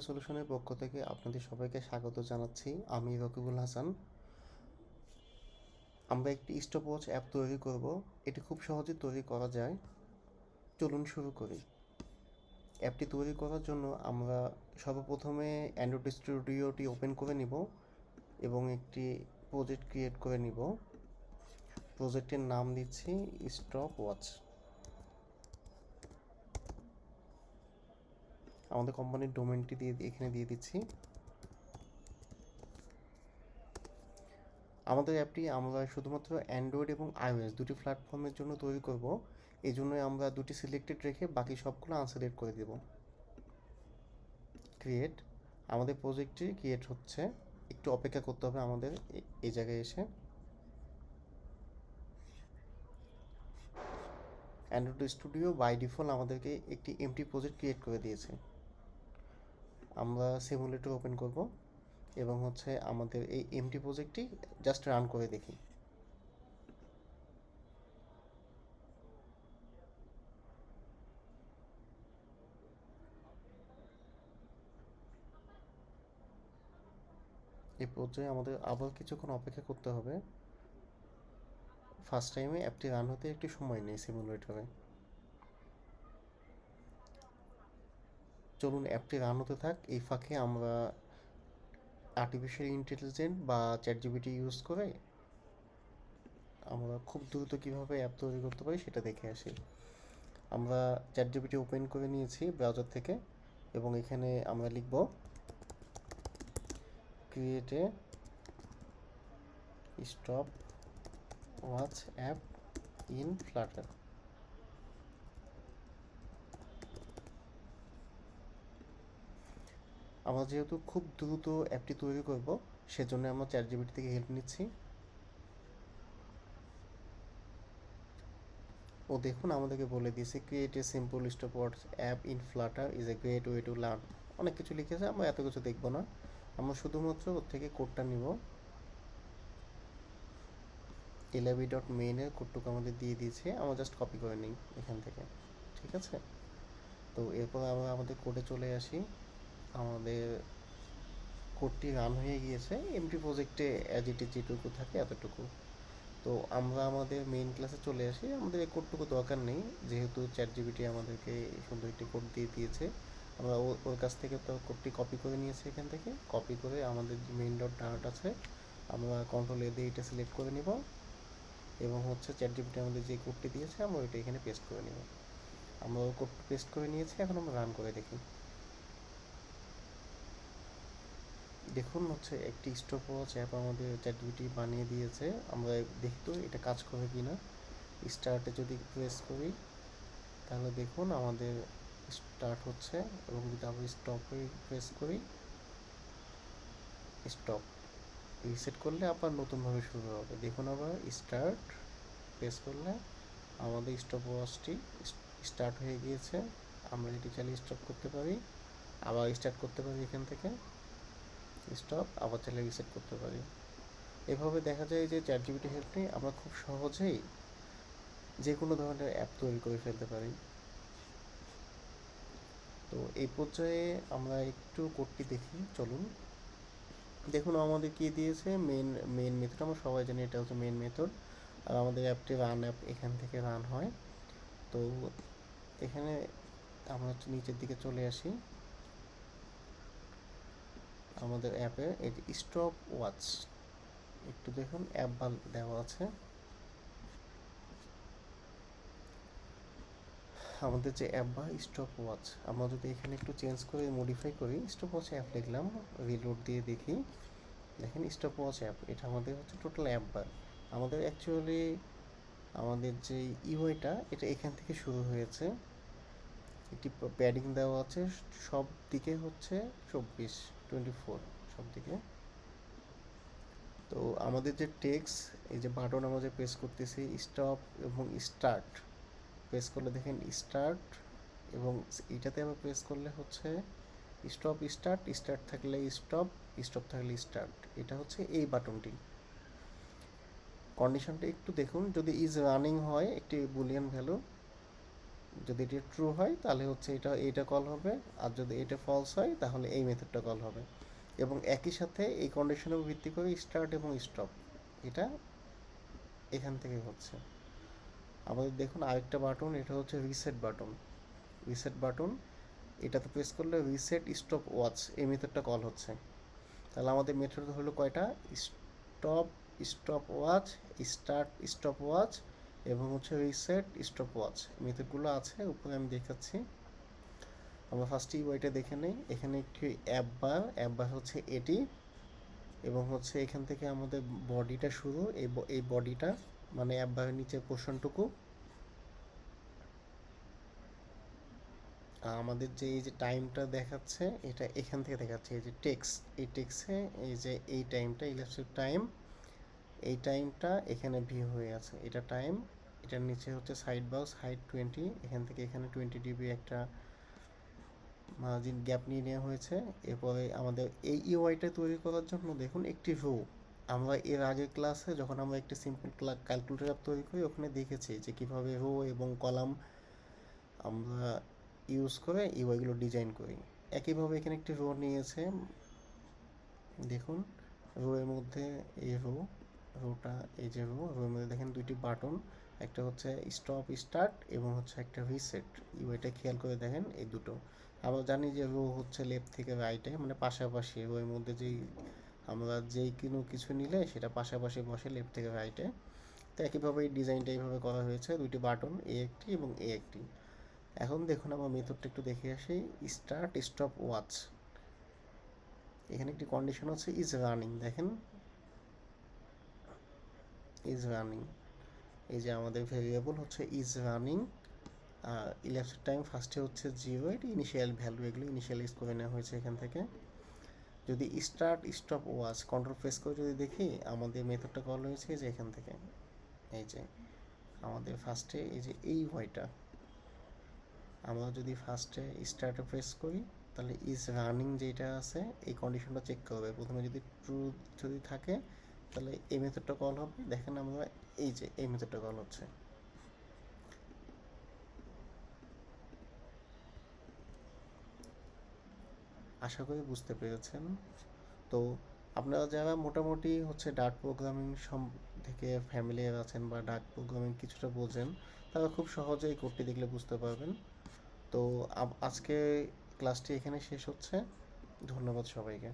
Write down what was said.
সলিউশনের পক্ষ থেকে আপনাদের সবাইকে স্বাগত জানাচ্ছি। আমি রকিবুল হাসান। আমরা একটি স্টপওয়াচ অ্যাপ তৈরি করব। এটি খুব সহজে তৈরি করা যায়। চলুন শুরু করি। অ্যাপটি তৈরি করার জন্য আমরা সর্বপ্রথমে অ্যান্ড্রয়েড স্টুডিওটি ওপেন করে নিব এবং একটি প্রজেক্ট ক্রিয়েট করে নিব। প্রজেক্টের নাম দিচ্ছি স্টপ ওয়াচ আমাদের কোম্পানির ডোমেনটি দিয়ে এখানে দিয়ে দিচ্ছি। আমাদের অ্যাপটি আমরা শুধুমাত্র অ্যান্ড্রয়েড এবং আইওএস দুটি প্ল্যাটফর্মের জন্য তৈরি করব। এই জন্যই আমরা দুটি সিলেক্টেড রেখে বাকি সবগুলো আনসিলেক্ট করে দেব। ক্রিয়েট আমাদের প্রজেক্টটি ক্রিয়েট হচ্ছে। একটু অপেক্ষা করতে হবে আমাদের এই জায়গায় এসে। অ্যান্ড্রয়েড স্টুডিও বাই ডিফল্ট আমাদেরকে একটি এমটি প্রজেক্ট ক্রিয়েট করে দিয়েছে। আমরা সিমুলেটর ওপেন করব এবং হচ্ছে আমাদের এই এমটি প্রজেক্টটি জাস্ট রান করে দেখি। এই পর্যায়ে আমাদের আবার কিছুক্ষণ অপেক্ষা করতে হবে। ফার্স্ট টাইমে অ্যাপটি রান হতে একটু সময় নেই সিমুলেটরে চলুন অ্যাপটি রান হতে থাক। এই ফাঁকে আমরা আর্টিফিশিয়াল ইন্টেলিজেন্ট বা চ্যাট জিবিটি ইউজ করে আমরা খুব দ্রুত কীভাবে অ্যাপ তৈরি করতে পারি সেটা দেখে আসি। আমরা চ্যাট জিবিটি ওপেন করে নিয়েছি ব্রাউজার থেকে এবং এখানে আমরা লিখব create a stopwatch app in Flutter আমরা যেহেতু খুব দ্রুত অ্যাপটি তৈরি করব, সেজন্য আমরা চ্যাট জিবিটি থেকে হেল্প নিচ্ছি। ও দেখুন, আমাদেরকে বলে দিয়েছে create a simple stopwatch app in Flutter is a great way to learn অনেক কিছু লিখেছে, আমরা এত কিছু দেখব না। আমরা শুধুমাত্র ওর থেকে কোডটা নিব। এলাবি ডট মেইনের কোডটুকু আমাদের দিয়ে দিয়েছে, আমরা জাস্ট কপি করে নিই এখান থেকে, ঠিক আছে? তো এরপর আমরা আমাদের কোডে চলে আসি। আমাদের কোডটি রান হয়ে গিয়েছে এমটি প্রজেক্টে অ্যাজ ইট যেটুকু থাকে এতটুকু। তো আমরা আমাদের মেইন ক্লাসে চলে আসি, আমাদের এই কোডটুকু দরকার নেই, যেহেতু চ্যাট জিবিটি আমাদেরকে সুন্দর একটি কোড দিয়ে দিয়েছে। আমরা ওর কাছ থেকে তো কোডটি কপি করে নিয়েছি এখান থেকে কপি করে আমাদের যে মেইন ডট ডাট আছে, আমরা কন্ট্রোল এ দিয়ে এটা সিলেক্ট করে নিব। এবং হচ্ছে চ্যাট জিবিটি আমাদের যে কোডটি দিয়েছে, আমরা ওইটা এখানে পেস্ট করে নেব। আমরা কোড পেস্ট করে নিয়েছি, এখন আমরা রান করে দেখি। দেখুন হচ্ছে একটি স্টপ ওয়াচ অ্যাপ আমাদের চ্যাটজিপিটি বানিয়ে দিয়েছে। আমরা দেখতো এটা কাজ করে কি না স্টার্টে যদি প্রেস করি, তাহলে দেখুন আমাদের স্টার্ট হচ্ছে এবং যদি আমরা স্টপে প্রেস করি স্টপ রিসেট করলে আবার নতুনভাবে শুরু হবে। দেখুন আবার স্টার্ট প্রেস করলে আমাদের স্টপ ওয়াচটি স্টার্ট হয়ে গিয়েছে। আমরা এটি চালিয়ে স্টপ করতে পারি। আবার স্টার্ট করতে পারি এখান থেকে। স্টপ আবার চাইলে রিসেট করতে পারি। এভাবে দেখা যায় যে চ্যাট জিবিটি হেল্প নিয়ে আমরা খুব সহজেই যে কোনো ধরনের অ্যাপ তৈরি করে ফেলতে পারি। তো এই পর্যায়ে আমরা একটু কোডটি দেখি, চলুন। দেখুন, আমাদের কি দিয়েছে? মেন মেন মেথড আমরা সবাই জানি এটা হচ্ছে মেন মেথড আর আমাদের অ্যাপটি রান অ্যাপ এখান থেকে রান হয়। তো এখানে আমরা হচ্ছে নিচের দিকে চলে আসি। আমাদের অ্যাপে এই যে স্টপ ওয়াচ একটু দেখুন অ্যাপ দেওয়া আছে। আমাদের যে অ্যাপ বা স্টপ ওয়াচ আমরা যদি এখানে একটু চেঞ্জ করে মডিফাই করি স্টপ ওয়াচ অ্যাপ লিখলাম রিলোড দিয়ে দেখি। দেখেন স্টপ ওয়াচ অ্যাপ এটা আমাদের হচ্ছে টোটাল অ্যাপ বার আমাদের অ্যাকচুয়ালি আমাদের যে ইউআইটা এটা এখান থেকে শুরু হয়েছে। একটি প্যাডিং দেওয়া আছে, সব দিকে হচ্ছে চব্বিশ। টোয়েন্টি ফোর সব দিকে তো আমাদের যে টেক্স এই যে বাটন আমরা যে প্রেস করতেছি স্টপ এবং স্টার্ট প্রেস করলে দেখেন স্টার্ট এবং এটাতে আবার প্রেস করলে হচ্ছে স্টপ স্টার্ট স্টার্ট থাকলে স্টপ স্টপ থাকলে স্টার্ট এটা হচ্ছে এই বাটনটি। কন্ডিশনটা একটু দেখুন, যদি ইজ রানিং হয়, একটি বুলিয়ান ভ্যালু যদি এটা ট্রু হয়, তাহলে হচ্ছে এটা এইটা কল হবে। আর যদি এটা ফলস হয়, তাহলে এই মেথডটা কল হবে। এবং একই সাথে এই কন্ডিশনের ভিত্তি করে স্টার্ট এবং স্টপ এটা এখান থেকে হচ্ছে। আমাদের দেখুন আরেকটা বাটন এটা হচ্ছে রিসেট বাটন রিসেট বাটন এটাতে প্রেস করলে রিসেট স্টপ ওয়াচ এই মেথডটা কল হচ্ছে। তাহলে আমাদের মেথড হলো কয়টা? Stop stopwatch start stopwatch এবং হচ্ছে রিসেট স্টপ ওয়াচ মেথডগুলো আছে, উপরে আমি দেখাচ্ছি। আমরা ফার্স্টে ওইটা দেখে নেই। এখানে একটি অ্যাপ বার অ্যাপ বার হচ্ছে এটি। এবং হচ্ছে এখান থেকে আমাদের বডিটা শুরু। এই এই বডিটা মানে অ্যাপ বারের নিচের পোর্শনটুকু আমাদের যে এই যে টাইমটা দেখাচ্ছে, এটা এখান থেকে দেখাচ্ছে। এই যে টেক্স এই টেক্সে এই যে এই টাইমটা ইলেকট্রিক টাইম এই টাইমটা এখানে ভিউ হয়ে আছে। এটা টাইম এটার নিচে হচ্ছে সাইড বাউস হাইট টোয়েন্টি এখান থেকে এখানে টোয়েন্টি ডিবি একটা মার্জিন গ্যাপ নিয়ে নেওয়া হয়েছে। এরপরে আমাদের এই ইউআইটা তৈরি করার জন্য দেখুন একটি রো আমরা এর আগের ক্লাসে যখন আমরা একটি সিম্পল ক্যালকুলেটর অ্যাপ তৈরি করি, ওখানে দেখেছি যে কীভাবে রো এবং কলাম আমরা ইউজ করে ইউআইগুলো ডিজাইন করি। একইভাবে এখানে একটি রো নিয়েছে। দেখুন রো এর মধ্যে এই রো রোটা, এই যে রো রোর মধ্যে দেখেন দুইটি বাটন একটা হচ্ছে স্টপ স্টার্ট এবং হচ্ছে একটা রিসেট ইউআইটা খেয়াল করে দেখেন এই দুটো। আমরা জানি যে রো হচ্ছে লেফট থেকে রাইটে মানে পাশাপাশি রো এর মধ্যে যেই আমরা যেই কোনো কিছু নিলে সেটা পাশাপাশি বসে লেফট থেকে রাইটে তো একইভাবে এই ডিজাইনটা এইভাবে করা হয়েছে, দুইটি বাটন এ একটি এবং এ একটি। এখন দেখুন আমার মেথডটা একটু দেখে আসি স্টার্ট স্টপ ওয়াচ এখানে একটি কন্ডিশন হচ্ছে ইজ রানিং দেখেন। ইজ রানিং এই যে আমাদের ভেরিয়েবল হচ্ছে ইজ রানিং ইলেকট্রিক টাইম ফার্স্টে হচ্ছে জিরো এটি ইনিশিয়াল ভ্যালু এগুলো ইনিশিয়ালাইজ করে নেওয়া হয়েছে এখান থেকে। যদি start stopwatch control press করে যদি দেখি, আমাদের মেথডটা কল হয়েছে যে এখান থেকে। এই যে আমাদের ফার্স্টে এই যে এই ওয়াইটা আমরা যদি ফার্স্টে স্টার্টে প্রেস করি, তাহলে ইজ রানিং যেটা আছে, এই কন্ডিশনটা চেক করবে। প্রথমে যদি ট্রু যদি থাকে তাহলে এই মেথডটা কল হবে। দেখেন আমরা এই যে এই মেথডটা কল হচ্ছে। আশা করি বুঝতে পেরেছেন। তো আপনারা যারা মোটামুটি হচ্ছে ডাক প্রোগ্রামিং থেকে ফ্যামিলিয়ার আছেন বা ডাক প্রোগ্রামিং কিছুটা বোঝেন, তারা খুব সহজেই কোডটি দেখলে বুঝতে পারবেন। তো আজকে ক্লাসটি এখানে শেষ হচ্ছে। ধন্যবাদ সবাইকে।